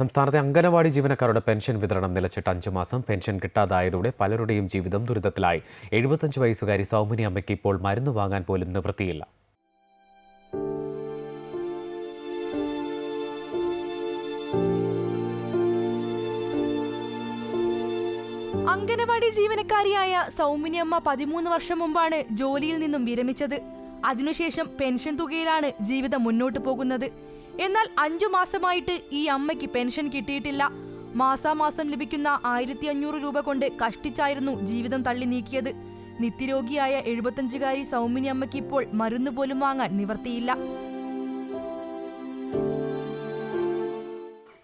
സംസ്ഥാനത്തെ അംഗനവാടി ജീവനക്കാരുടെ പെൻഷൻ വിതരണം നിലച്ചിട്ട് അഞ്ചു മാസം പെൻഷൻ കിട്ടാതായതോടെ പലരുടെയും ജീവിതം ദുരിതത്തിലായി. എഴുപത്തഞ്ച് വയസ്സുകാരി സൗമിനി അമ്മയ്ക്ക് ഇപ്പോൾ മരുന്ന് വാങ്ങാൻ പോലും നിവൃത്തിയില്ല. അംഗനവാടി ജീവനക്കാരിയായ സൗമിനി അമ്മ പതിമൂന്ന് വർഷം മുമ്പാണ് ജോലിയിൽ നിന്നും വിരമിച്ചത്. അതിനുശേഷം പെൻഷൻ തുകയിലാണ് ജീവിതം മുന്നോട്ട് പോകുന്നത്. എന്നാൽ അഞ്ചു മാസമായിട്ട് ഈ അമ്മയ്ക്ക് പെൻഷൻ കിട്ടിയിട്ടില്ല. മാസാമാസം ലഭിക്കുന്ന ആയിരത്തി അഞ്ഞൂറ് രൂപ കൊണ്ട് കഷ്ടിച്ചായിരുന്നു ജീവിതം തള്ളി നീക്കിയത്. നിത്യരോഗിയായ എഴുപത്തഞ്ചുകാരി സൗമിനി അമ്മയ്ക്ക് ഇപ്പോൾ മരുന്ന് പോലും വാങ്ങാൻ നിവർത്തിയില്ല.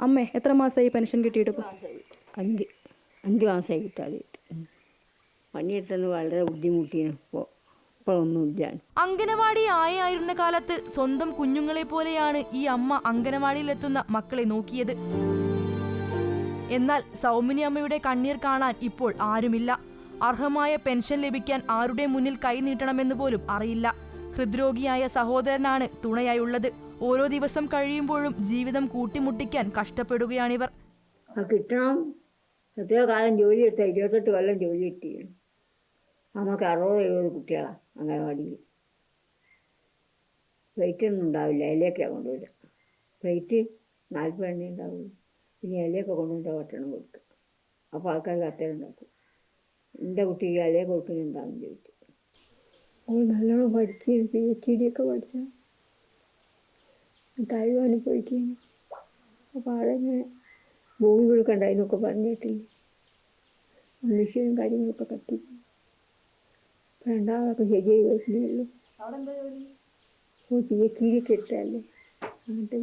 അമ്മേ എത്ര മാസമായി പെൻഷൻ കിട്ടിയിട്ട് അഞ്ച് അഞ്ച് മാസമായി കിട്ടാതെ പണിയെടുത്തത് വളരെ ബുദ്ധിമുട്ടിയാണ് ഇപ്പോൾ അംഗനവാടി ആയായിരുന്ന കാലത്ത് സ്വന്തം കുഞ്ഞുങ്ങളെ പോലെയാണ് ഈ അമ്മ അംഗനവാടിയിലെത്തുന്ന മക്കളെ നോക്കിയത്. എന്നാൽ സൗമിനി അമ്മയുടെ കണ്ണീർ കാണാൻ ഇപ്പോൾ ആരുമില്ല. അർഹമായ പെൻഷൻ ലഭിക്കാൻ ആരുടെ മുന്നിൽ കൈനീട്ടണമെന്ന് പോലും അറിയില്ല. ഹൃദ്രോഗിയായ സഹോദരനാണ് തുണയായുള്ളത്. ഓരോ ദിവസം കഴിയുമ്പോഴും ജീവിതം കൂട്ടിമുട്ടിക്കാൻ കഷ്ടപ്പെടുകയാണിവർ. കിട്ടണം. എത്രയോ കാലം ജോലി എടുത്ത ഇരുപത്തെട്ട് കൊല്ലം ജോലി കിട്ടിയാണ് നമുക്ക് അറുപത് എഴുപത് കുട്ടികളാണ് അംഗനവാടിയിൽ പ്ലേറ്റ് ഒന്നും ഉണ്ടാവില്ല ഇലയൊക്കെയാണ് കൊണ്ടുവരിക. പ്ലേറ്റ് നാൽപ്പത് എണ്ണ ഉണ്ടാവുള്ളൂ. പിന്നെ ഇലയൊക്കെ കൊണ്ടുവന്നിട്ട് ഭക്ഷണം കൊടുക്കുക. അപ്പോൾ ആൾക്കാർ കത്തലുണ്ടാക്കും എന്റെ കുട്ടിക്ക് ഇലയെ കൊടുക്കുന്നുണ്ടാവും ചോദിച്ചു. അവൾ നല്ലോണം പഠിച്ച് പി എച്ച് ഡി ഒക്കെ പഠിച്ച. തായ്വാനിൽ പോയിട്ട് അപ്പോൾ അതങ്ങനെ ഭൂമി കൊടുക്കണ്ട അതിനൊക്കെ പറഞ്ഞിട്ടില്ലേ? മനുഷ്യനും കാര്യങ്ങളൊക്കെ കത്തി ഇപ്പം രണ്ടാമതൊക്കെ ശരിയായി വരുന്നേയുള്ളൂ പി എച്ച് ഡി ഒക്കെ എടുത്തല്ലേ അങ്ങനത്തെ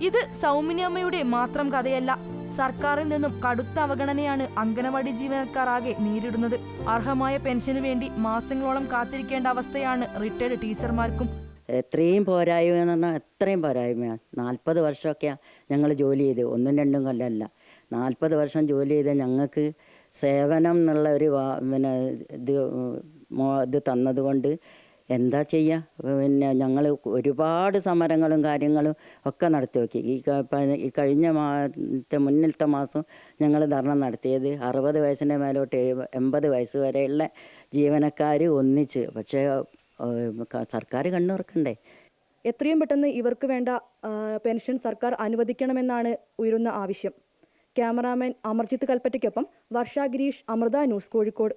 ഇത് സൗമിനിയമ്മയുടെ മാത്രം കഥയല്ല സർക്കാരിൽ നിന്നും കടുത്ത അവഗണനയാണ് അംഗനവാടി ജീവനക്കാർ ആകെ നേരിടുന്നത്. അർഹമായ പെൻഷനു വേണ്ടി മാസങ്ങളോളം കാത്തിരിക്കേണ്ട അവസ്ഥയാണ് റിട്ടയർഡ് ടീച്ചർമാർക്കും. എത്രയും പോരായ്മ എന്ന് പറഞ്ഞാൽ എത്രയും പോരായ്മയാണ് നാൽപ്പത് വർഷമൊക്കെയാണ് ഞങ്ങൾ ജോലി ചെയ്ത് ഒന്നും രണ്ടും കൊല്ലമല്ല നാൽപ്പത് വർഷം ജോലി ചെയ്ത ഞങ്ങൾക്ക് സേവനം എന്നുള്ള ഒരു പിന്നെ ഇത് ഇത് തന്നതുകൊണ്ട് എന്താ ചെയ്യുക പിന്നെ ഞങ്ങൾ ഒരുപാട് സമരങ്ങളും കാര്യങ്ങളും ഒക്കെ നടത്തി നോക്കി. ഈ ഈ കഴിഞ്ഞ മാസത്തെ മുന്നിലത്തെ മാസം ഞങ്ങൾ ധർണ നടത്തിയത് അറുപത് വയസ്സിന്റെ മേലോട്ട് എൺപത് വയസ്സ് വരെയുള്ള ജീവനക്കാർ ഒന്നിച്ച്. പക്ഷേ സർക്കാർ കണ്ണുറക്കണ്ടേ? എത്രയും പെട്ടെന്ന് ഇവർക്ക് വേണ്ട പെൻഷൻ സർക്കാർ അനുവദിക്കണമെന്നാണ് ഉയരുന്ന ആവശ്യം. ക്യാമറാമാൻ അമർജിത്ത് കൽപ്പറ്റയ്ക്കൊപ്പം വർഷ ഗിരീഷ് അമൃത ന്യൂസ് കോഴിക്കോട്.